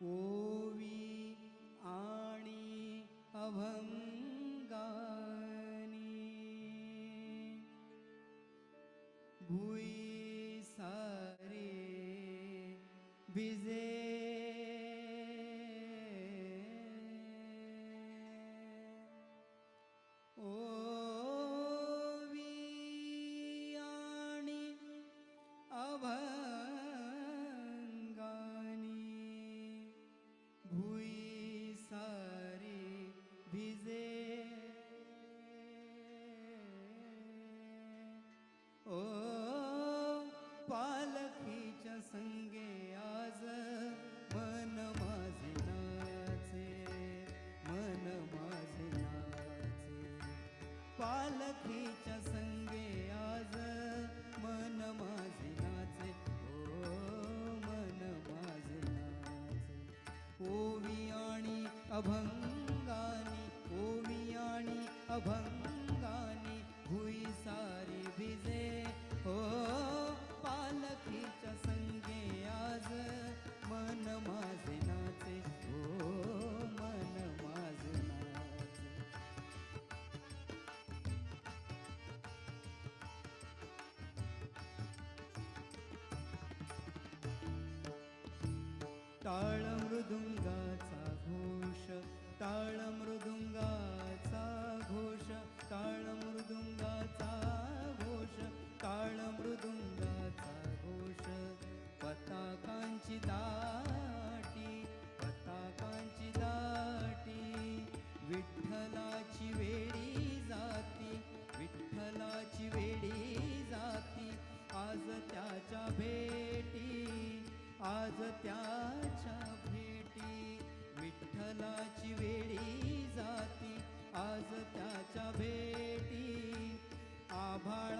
ओवी आणि अभंगानी भुई सारे बिजे अभंगानी ओमियाणी अभंगानी भुई सारी भिजे हो पालखीच्या संगे आज मन माझे नाचे. हो मन माझे टाळ मृदुंगाचा ताळमृदुङ्गाचा घोष ताळमृदुङ्गाचा ভাড়া